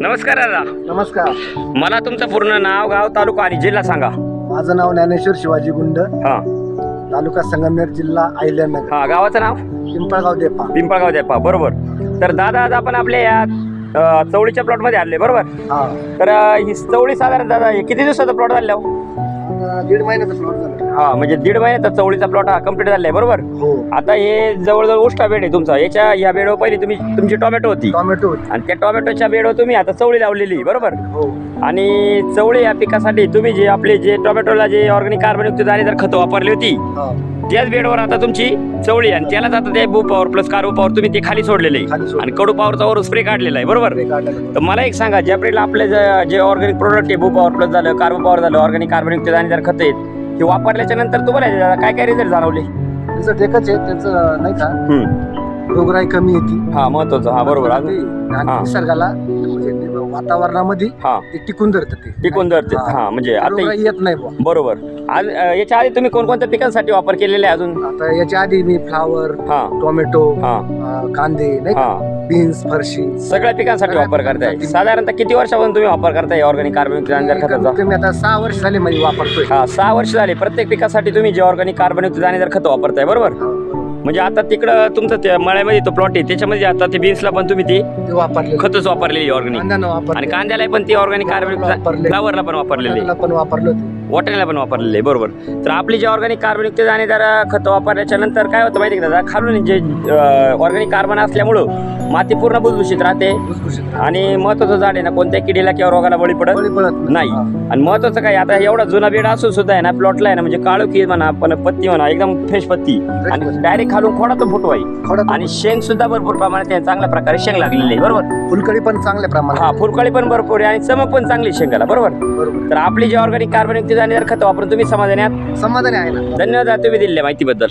नमस्कार दादा. नमस्कार. मला तुमचं पूर्ण नाव गाव तालुका आणि जिल्हा सांगा. माझं नाव ज्ञानेश्वर शिवाजी गुंड. हा. तालुका संगमनेर जिल्हा अहिल्यानगर. हा गावाचं नाव? पिंपळगाव देपा. पिंपळगाव देपा बरोबर. तर दादा आज आपण आपल्या या अ, चवळीच्या प्लॉटमध्ये आले बरोबर? हा. तर अ, ही चवळी साधारण दादा हे किती दिवसाचा प्लॉट झाला हो? अं, दीड महिन्याचा प्लॉट झाला. हा म्हणजे दीड महिन्याचा चवळीचा प्लॉट हा कंप्लीट झालाय बरोबर? हो. आता हे जवळजवळ उष्टा बेड आहे तुमचा. याच्या या बेडवर पहिली तुम्ही तुमची टोमॅटो होती. टोमॅटो आणि त्या टोमॅटोच्या बेडवर तुम्ही आता चवळी लावलेली बरोबर? हो. आणि चवळी या पिकासाठी तुम्ही जे आपले जे टोमॅटोला जे ऑर्गॅनिक कार्बनयुक्त दाणेदार खतं वापरली होती हा. त्याच बेडवर आता तुमची चवळी आणि त्यालाच आता ते बू पॉवर प्लस कार्बो पॉवर तुम्ही ते खाली सोडलेले सोडलं. आणि कडू पॉवरचा वर स्प्रे काढलेला आहे. बरोबर? ते. तर मला एक सांगा ज्या प्रेडला आपले जे- ऑर्गॅनिक प्रोडक्ट आहे बू पॉवर प्लस झालं कार्बो पॉवर झालं ऑर्गॅनिक कार्बनयुक्त दाणेदार खतं आहेत हे वापरल्याच्या नंतर तुम्हाला काय काय रिझल्ट जाणवले? त्याचं आहे त्याचं नाही का. रोगराई कमी येते. हा महत्वाचं. हा बरोबर. निसर्गाला म्हणजे ते वातावरणामध्ये हा. ते टिकून धरतं ते. टिकून धरते. हा. म्हणजे आता येत नाही. बरोबर. आज अ, याच्या आधी तुम्ही कोणकोणत्या पिकांसाठी वापर केलेले आहे अजून? आता याच्या आधी मी फ्लावर हा. टोमॅटो हा. अं, कांदे नाही हा. बीन्स फरशी. सगळ्या पिकांसाठी वापर करताय. साधारणतः किती वर्षापासून तुम्ही वापर करताय ऑर्गॅनिक खताचा? कमीत कमी आता सहा वर्ष झाले म्हणजे वापरतोय. हा सहा वर्ष झाले. प्रत्येक पिकासाठी तुम्ही जे ऑर्गॅनिक कार्बनयुक्त दाणेदार खतं वापरताय बरोबर. म्हणजे आता तिकडं तुमचं ते मळ्यामध्ये तो प्लॉट आहे. त्याच्यामध्ये आता ते बीन्सला पण तुम्ही ते ते वापरले खतच वापरलेली ऑर्गॅनिक. आणि वापरले कांद्याला पण ते ऑर्गॅनिक वापरले. फ्लावरला पण वापरलेले कांद्याला पण वापरलं होतं. वाटाण्याला पण वापरलेले बरोबर. तर आपली जे ऑर्गॅनिक कार्बनयुक्त दाणेदार खतं वापरल्याच्या नंतर काय होतं माहिती आहे का दादा? खालून जे ऑर्गॅनिक कार्बन असल्यामुळं माती पूर्ण भुसभुशीत राहते. आणि महत्वाचं झाड आहे ना कोणत्या किडीला किंवा रोगाला बळी पडत नाही. आणि महत्वाचं काय आता एवढा जुना बेड असून सुद्धा आहे ना प्लॉटला आहे ना म्हणजे काळोखी म्हणा पण पत्ती म्हणा एकदम फ्रेश पत्ती. आणि. डायरेक्ट खालून खोडातून फुटू आहे आणि शेंग सुद्धा भरपूर प्रमाणात आहे, चांगल्या प्रकारे शेंग लागलेली आहे बरोबर? फुलकडी पण चांगल्या प्रमाणात. हा फुलकळी पण भरपूर आहे आणि चमक पण चांगली आहे शेंगाला बरोबर? तर आपली जे ऑर्गॅनिक कार्बनयुक्त दाणेदार खतं वापरून तुम्ही समाधानी आहात? समाधानी आहे ना. धन्यवाद तुम्ही दिलेल्या माहितीबद्दल.